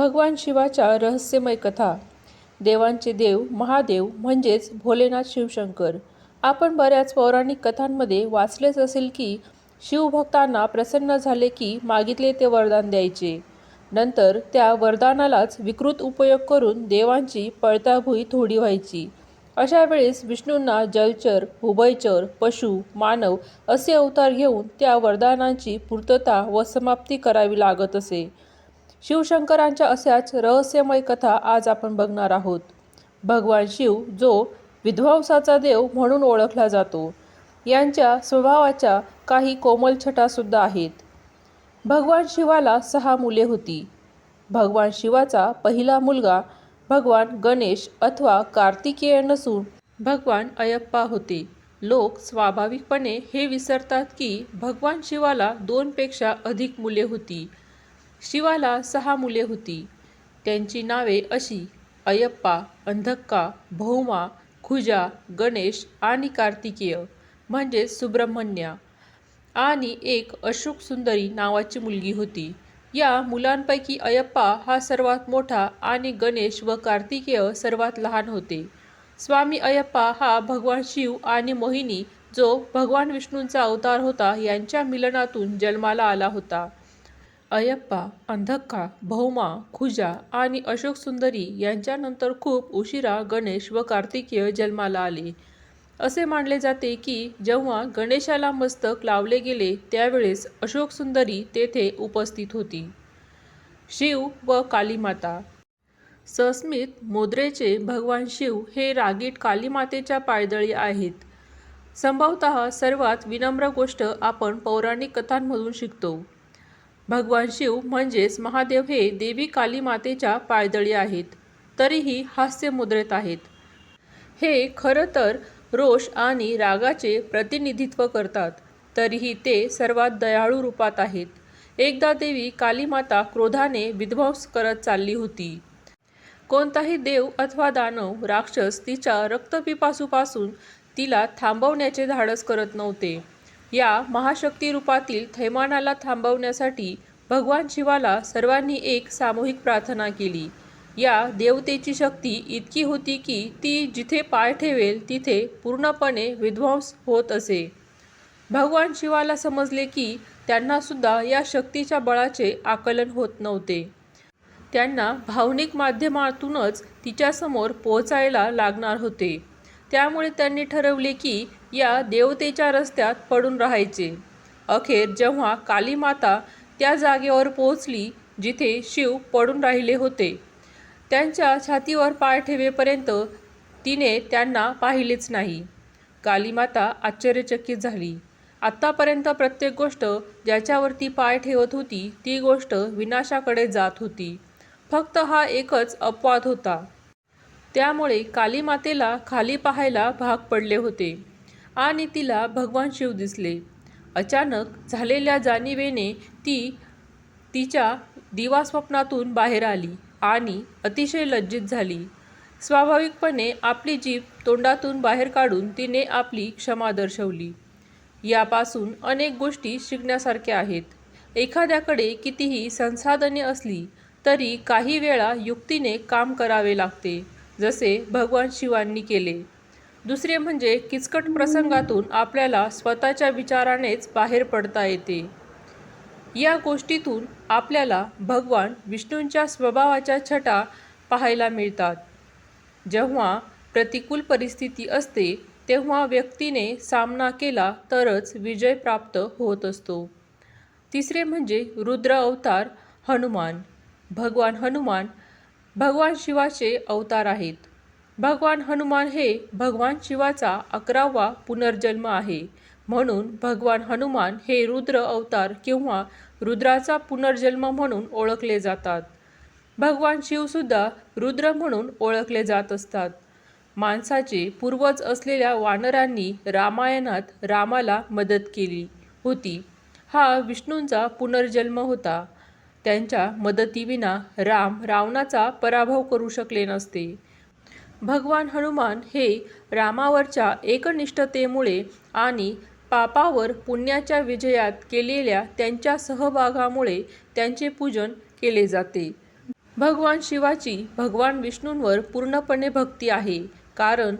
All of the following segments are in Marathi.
भगवान शिवाच्या रहस्यमय कथा. देवांचे देव महादेव म्हणजेच भोलेनाथ शिवशंकर. आपण बऱ्याच पौराणिक कथांमध्ये वाचलेच असेल की शिवभक्तांना प्रसन्न झाले की मागितले ते वरदान द्यायचे. नंतर त्या वरदानालाच विकृत उपयोग करून देवांची पळताभुई थोडी व्हायची. अशा वेळेस विष्णूंना जलचर उभयचर पशु मानव असे अवतार घेऊन त्या वरदानांची पूर्तता व समाप्ती करावी लागत असे. शिवशंकरांच्या अशाच रहस्यमय कथा आज आपण बघणार आहोत. भगवान शिव जो विध्वंसाचा देव म्हणून ओळखला जातो यांच्या स्वभावाच्या काही कोमल छटासुद्धा आहेत. भगवान शिवाला सहा मुले होती. भगवान शिवाचा पहिला मुलगा भगवान गणेश अथवा कार्तिकेय नसून भगवान अयप्पा होते. लोक स्वाभाविकपणे हे विसरतात की भगवान शिवाला दोनपेक्षा अधिक मुले होती. शिवाला सहा मुले होती. त्यांची नावे अशी अयप्पा अंधक्का भौमा खुजा गणेश आणि कार्तिकेय म्हणजेच सुब्रह्मण्या. आणि एक अशोक सुंदरी नावाची मुलगी होती. या मुलांपैकी अयप्पा हा सर्वात मोठा आणि गणेश व कार्तिकेय सर्वात लहान होते. स्वामी अयप्पा हा भगवान शिव आणि मोहिनी जो भगवान विष्णूंचा अवतार होता यांच्या मिलनातून जन्माला आला होता. अयप्पा अंधक्का भौमा खुजा आणि अशोक सुंदरी यांच्यानंतर खूप उशिरा गणेश व कार्तिकेय जन्माला आले. असे मानले जाते की जेव्हा गणेशाला मस्तक लावले गेले त्यावेळेस अशोक सुंदरी तेथे उपस्थित होती. शिव व कालीमाता. सस्मित मोद्रेचे भगवान शिव हे रागीट कालीमातेच्या पायदळी आहेत. संभवतः सर्वात विनम्र गोष्ट आपण पौराणिक कथांमधून शिकतो. भगवान शिव म्हणजेच महादेव हे देवी कालीमातेच्या पायदळी आहेत. तरीही हास्यमुद्रेत आहेत. हे खरं तर रोष आणि रागाचे प्रतिनिधित्व करतात. तरीही ते सर्वात दयाळू रूपात आहेत. एकदा देवी कालीमाता क्रोधाने विध्वंस करत चालली होती. कोणताही देव अथवा दानव राक्षस तिच्या रक्तपिपासूपासून तिला थांबवण्याचे धाडस करत नव्हते. या महाशक्ती रूपातील थैमानाला थांबवण्यासाठी भगवान शिवाला सर्वांनी एक सामूहिक प्रार्थना केली. या देवतेची शक्ती इतकी होती की ती जिथे पाय ठेवेल तिथे पूर्णपणे विध्वंस होत असे. भगवान शिवाला समजले की त्यांनासुद्धा या शक्तीच्या बळाचे आकलन होत नव्हते. त्यांना भावनिक माध्यमातूनच तिच्यासमोर पोहोचायला लागणार होते. त्यामुळे त्यांनी ठरवले की या देवतेच्या रस्त्यात पडून राहायचे. अखेर जेव्हा कालीमाता त्या जागेवर पोहोचली जिथे शिव पडून राहिले होते त्यांच्या छातीवर पाय ठेवेपर्यंत तिने त्यांना पाहिलेच नाही. कालीमाता आश्चर्यचकित झाली. आत्तापर्यंत प्रत्येक गोष्ट ज्याच्यावरती पाय ठेवत होती ती गोष्ट विनाशाकडे जात होती. फक्त हा एकच अपवाद होता. त्यामुळे कालीमातेला खाली पाहायला भाग पडले होते आणि तिला भगवान शिव दिसले. अचानक झालेल्या जाणीवेने ती तिच्या दिवास्वप्नातून बाहेर आली आणि अतिशय लज्जित झाली. स्वाभाविकपणे आपली जीभ तोंडातून बाहेर काढून तिने आपली क्षमा दर्शवली. यापासून अनेक गोष्टी शिकण्यासारख्या आहेत. एखाद्याकडे कितीही संसाधने असली तरी काही वेळा युक्तीने काम करावे लागते. जसे भगवान शिवांनी केले. दुसरे म्हणजे किचकट प्रसंगातून आपल्याला स्वतःच्या विचारानेच बाहेर पडता येते. या गोष्टीतून आपल्याला भगवान विष्णूंच्या स्वभावाच्या छटा पाहायला मिळतात. जेव्हा प्रतिकूल परिस्थिती असते तेव्हा व्यक्तीने सामना केला तरच विजय प्राप्त होत असतो. तिसरे म्हणजे रुद्र अवतार हनुमान. भगवान हनुमान भगवान शिवाचे अवतार आहेत. भगवान हनुमान हे भगवान शिवाचा अकरावा पुनर्जन्म आहे. म्हणून भगवान हनुमान हे रुद्र अवतार किंवा रुद्राचा पुनर्जन्म म्हणून ओळखले जातात. भगवान शिवसुद्धा रुद्र म्हणून ओळखले जात असतात. माणसाचे पूर्वज असलेल्या वानरांनी रामायणात रामाला मदत केली होती. हा विष्णूंचा पुनर्जन्म होता. त्यांच्या मदतीविना राम रावणाचा पराभव करू शकले नसते. भगवान हनुमान हे रामावरच्या एकनिष्ठतेमुळे आणि पापावर पुण्याच्या विजयात केलेल्या त्यांच्या सहभागामुळे त्यांचे पूजन केले जाते. भगवान शिवाची भगवान विष्णूंवर पूर्णपणे भक्ती आहे कारण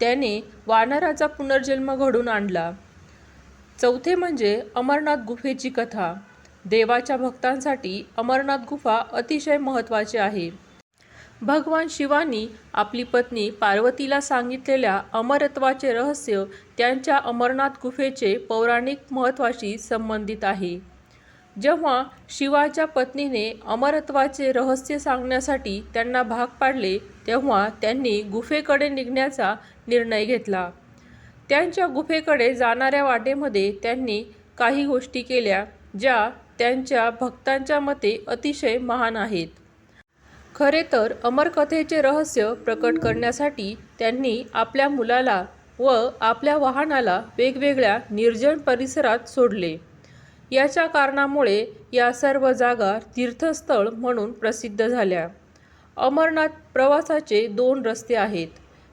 त्याने वानराचा पुनर्जन्म घडून आणला. चौथे म्हणजे अमरनाथ गुफेची कथा. देवाच्या भक्तांसाठी अमरनाथ गुफा अतिशय महत्त्वाची आहे. भगवान शिवानी आपली पत्नी पार्वतीला सांगितलेल्या अमरत्वाचे रहस्य त्यांच्या अमरनाथ गुफेचे पौराणिक महत्त्वाशी संबंधित आहे. जेव्हा शिवाच्या पत्नीने अमरत्वाचे रहस्य सांगण्यासाठी त्यांना भाग पाडले तेव्हा त्यांनी गुफेकडे निघण्याचा निर्णय घेतला. त्यांच्या गुफेकडे जाणाऱ्या वाटेमध्ये त्यांनी काही गोष्टी केल्या ज्या त्यांच्या भक्तांच्या मते अतिशय महान आहेत. खरे तर अमरकथेचे रहस्य प्रकट करण्यासाठी त्यांनी आपल्या मुलाला व आपल्या वाहनाला वेगवेगळ्या निर्जन परिसरात सोडले. याच्या कारणामुळे या सर्व जागा तीर्थस्थळ म्हणून प्रसिद्ध झाल्या. अमरनाथ प्रवासाचे दोन रस्ते आहेत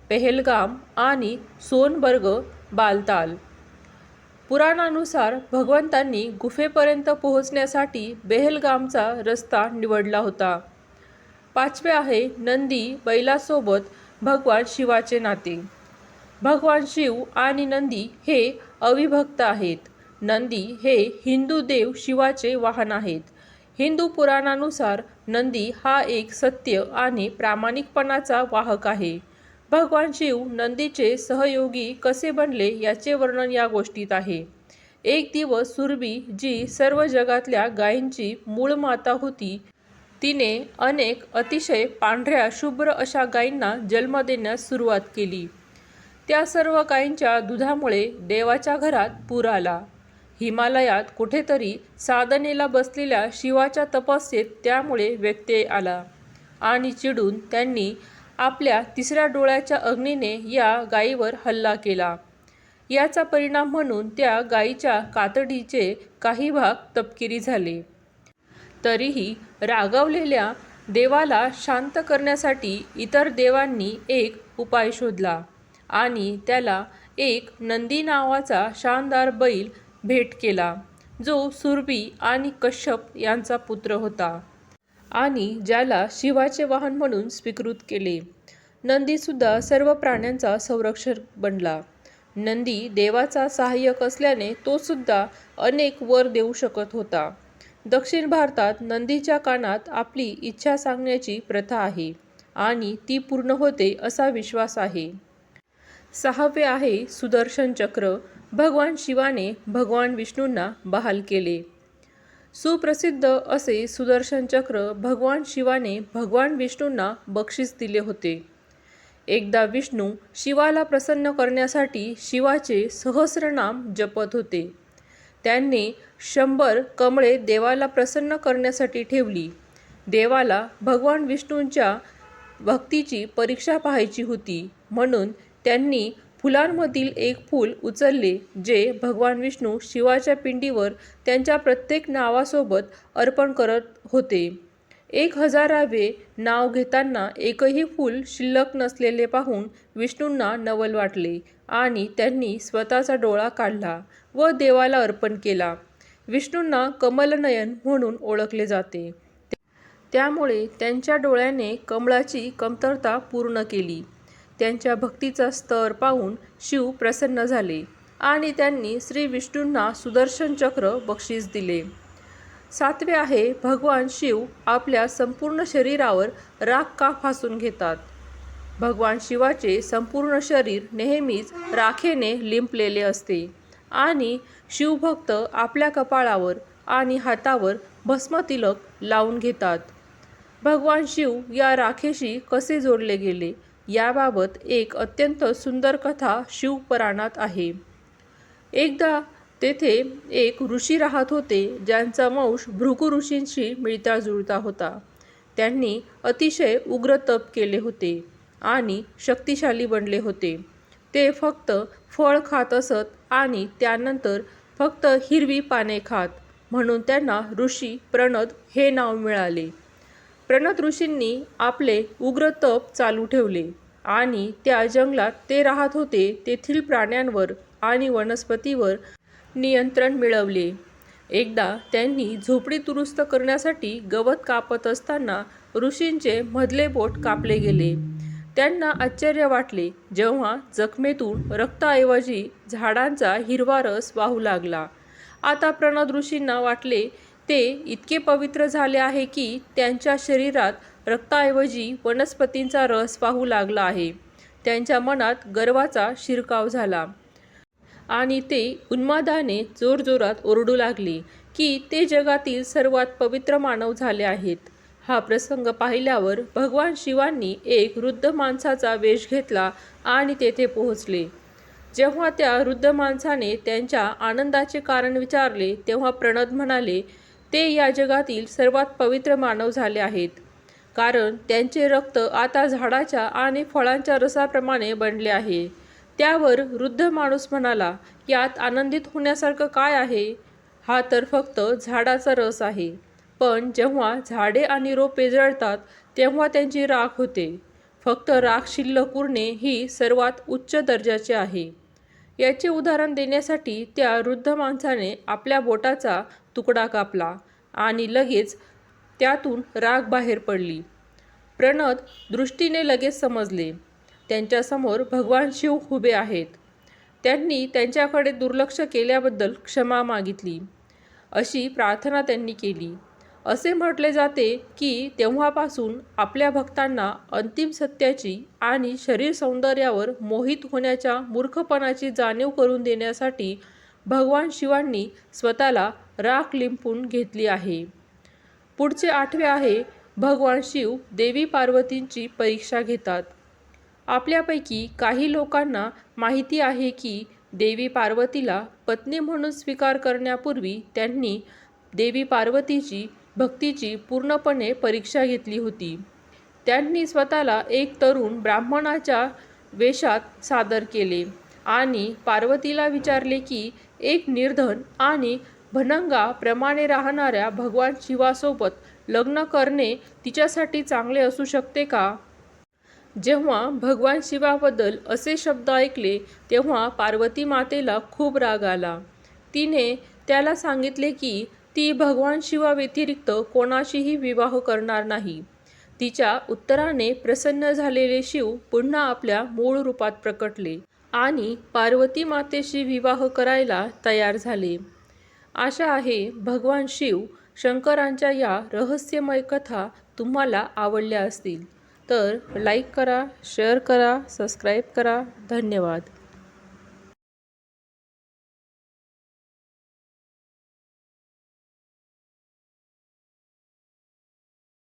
पेहेलगाम आणि सोनबर्ग बालताल. पुराणानुसार भगवंतांनी गुफेपर्यंत पोहोचण्यासाठी बेहलगामचा रस्ता निवडला होता. पाचवे आहे नंदी बैलासोबत भगवान शिवाचे नाते. भगवान शिव आणि नंदी हे अविभक्त आहेत. नंदी हे हिंदू देव शिवाचे वाहन आहेत. हिंदू पुराणानुसार नंदी हा एक सत्य आणि प्रामाणिकपणाचा वाहक आहे. भगवान शिव नंदीचे सहयोगी कसे बनले याचे वर्णन या गोष्टीत आहे. एक दिवस सुरभी जी सर्व जगातल्या गायींची मूळ माता होती तिने अनेक अतिशय पांढऱ्या शुभ्र अशा गायींना जन्म देण्यास सुरुवात केली. त्या सर्व गायींच्या दुधामुळे देवाच्या घरात पूर आला. हिमालयात कुठेतरी साधनेला बसलेल्या शिवाच्या तपस्येत त्यामुळे व्यत्यय आला आणि चिडून त्यांनी आपल्या तिसऱ्या डोळ्याच्या अग्नीने या गायीवर हल्ला केला. याचा परिणाम म्हणून त्या गायीच्या कातडीचे काही भाग तपकिरी झाले. तरीही रागावलेल्या देवाला शांत करण्यासाठी इतर देवांनी एक उपाय शोधला आणि त्याला एक नंदी नावाचा शानदार बैल भेट केला जो सुरभी आणि कश्यप यांचा पुत्र होता. आणि ज्याला शिवाचे वाहन म्हणून स्वीकृत केले. नंदीसुद्धा सर्व प्राण्यांचा संरक्षक बनला. नंदी देवाचा सहाय्यक असल्याने तो सुद्धा अनेक वर देऊ शकत होता. दक्षिण भारतात नंदीच्या कानात आपली इच्छा सांगण्याची प्रथा आहे आणि ती पूर्ण होते असा विश्वास आहे. सहावे आहे सुदर्शन चक्र. भगवान शिवाने भगवान विष्णूंना बहाल केले. सुप्रसिद्ध असे सुदर्शन चक्र भगवान शिवाने भगवान विष्णूंना बक्षीस दिले होते. एकदा विष्णू शिवाला प्रसन्न करण्यासाठी शिवाचे सहस्रनाम जपत होते. त्यांनी शंभर कमळे देवाला प्रसन्न करण्यासाठी ठेवली. देवाला भगवान विष्णूंच्या भक्तीची परीक्षा पाहायची होती. म्हणून त्यांनी फुलांमधील एक फूल उचलले जे भगवान विष्णू शिवाच्या पिंडीवर त्यांच्या प्रत्येक नावासोबत अर्पण करत होते. एक हजारावे नाव घेताना एकही फूल शिल्लक नसलेले पाहून विष्णूंना नवल वाटले आणि त्यांनी स्वतःचा डोळा काढला व देवाला अर्पण केला. विष्णूंना कमलनयन म्हणून ओळखले जाते. त्यामुळे त्यांच्या डोळ्याने कमळाची कमतरता पूर्ण केली. त्यांच्या भक्तीचा स्तर पाहून शिव प्रसन्न झाले आणि त्यांनी श्री विष्णूंना सुदर्शन चक्र बक्षीस दिले. सातवे आहे भगवान शिव आपल्या संपूर्ण शरीरावर राख का फासून घेतात? भगवान शिवाचे संपूर्ण शरीर नेहमीच राखेने लिंपलेले असते आणि शिवभक्त आपल्या कपाळावर आणि हातावर भस्मतिलक लावून घेतात. भगवान शिव या राखेशी कसे जोडले गेले? याबाबत एक अत्यंत सुंदर कथा शिवपुराणात आहे. एकदा तेथे एक ऋषी राहत होते ज्यांचा वंश भृगु ऋषींशी मिळता जुळता होता. त्यांनी अतिशय उग्र तप केले होते आणि शक्तिशाली बनले होते. ते फक्त फळ खात असत आणि त्यानंतर फक्त हिरवी पाने खात म्हणून त्यांना ऋषी प्रणद हे नाव मिळाले. प्रणद ऋषींनी आपले उग्र तप चालू ठेवले. आणि त्या जंगलात ते राहत होते तेथील प्राण्यांवर आणि वनस्पतीवर नियंत्रण मिळवले. एकदा त्यांनी झोपडी दुरुस्त करण्यासाठी गवत कापत असताना ऋषींचे मधले बोट कापले गेले. त्यांना आश्चर्य वाटले जेव्हा जखमेतून रक्ताऐवजी झाडांचा हिरवा रस वाहू लागला. आता प्रणद ऋषींना वाटले ते इतके पवित्र झाले आहे की त्यांच्या शरीरात रक्ताऐवजी वनस्पतींचा रस वाहू लागला आहे. त्यांच्या मनात गर्वाचा शिरकाव झाला. आणि ते उन्मादाने जोरजोरात ओरडू लागले की ते जगातील सर्वात पवित्र मानव झाले आहेत. हा प्रसंग पाहिल्यावर भगवान शिवांनी एक वृद्ध माणसाचा वेश घेतला आणि तेथे पोहोचले. जेव्हा त्या वृद्ध माणसाने त्यांच्या आनंदाचे कारण विचारले तेव्हा प्रणद म्हणाले ते या जगातील सर्वात पवित्र मानव झाले आहेत. कारण त्यांचे रक्त आता झाडाच्या आणि फळांच्या रसाप्रमाणे बनले आहे. त्यावर वृद्ध माणूस म्हणाला यात आनंदित होण्यासारखं काय आहे? हा तर फक्त झाडाचा रस आहे. पण जेव्हा झाडे आणि रोपे जळतात तेव्हा त्यांची राख होते. फक्त राख शिल्लक उरणे ही सर्वात उच्च दर्जाचे आहे. याचे उदाहरण देण्यासाठी त्या वृद्ध माणसाने आपल्या बोटाचा तुकडा कापला आणि लगेच त्यातून राग बाहेर पडली. प्रणद दृष्टीने लगेच समजले. त्यांच्यासमोर भगवान शिव उभे आहेत. त्यांनी त्यांच्याकडे दुर्लक्ष केल्याबद्दल क्षमा मागितली. अशी प्रार्थना त्यांनी केली. असे म्हटले जाते की तेव्हापासून आपल्या भक्तांना अंतिम सत्याची आणि शरीर सौंदर्यावर मोहित होण्याच्या मूर्खपणाची जाणीव करून देण्यासाठी भगवान शिवांनी स्वतःला राख लिंपून घेतली आहे. पुढचे आठवे आहे भगवान शिव देवी पार्वतींची परीक्षा घेतात. आपल्यापैकी काही लोकांना माहिती आहे की देवी पार्वतीला पत्नी म्हणून स्वीकार करण्यापूर्वी त्यांनी देवी पार्वतीची भक्तीची पूर्णपणे परीक्षा घेतली होती. त्यांनी स्वतःला एक तरुण ब्राह्मणाच्या वेशात सादर केले आणि पार्वतीला विचारले की एक निर्धन आणि भनंगाप्रमाणे राहणाऱ्या भगवान शिवासोबत लग्न करणे तिच्यासाठी चांगले असू शकते का? जेव्हा भगवान शिवाबद्दल असे शब्द ऐकले तेव्हा पार्वती मातेला खूप राग आला. तिने त्याला सांगितले की ती भगवान शिवाव्यतिरिक्त कोणाशीही विवाह करणार नाही. तिच्या उत्तराने प्रसन्न झालेले शिव पुन्हा आपल्या मूळ रूपात प्रकटले आणि पार्वती मातेशी विवाह करायला तयार झाले. आशा आहे भगवान शिव शंकरांच्या या रहस्यमय कथा तुम्हाला आवडल्या असतील. तर लाईक करा शेअर करा सबस्क्राईब करा. धन्यवाद.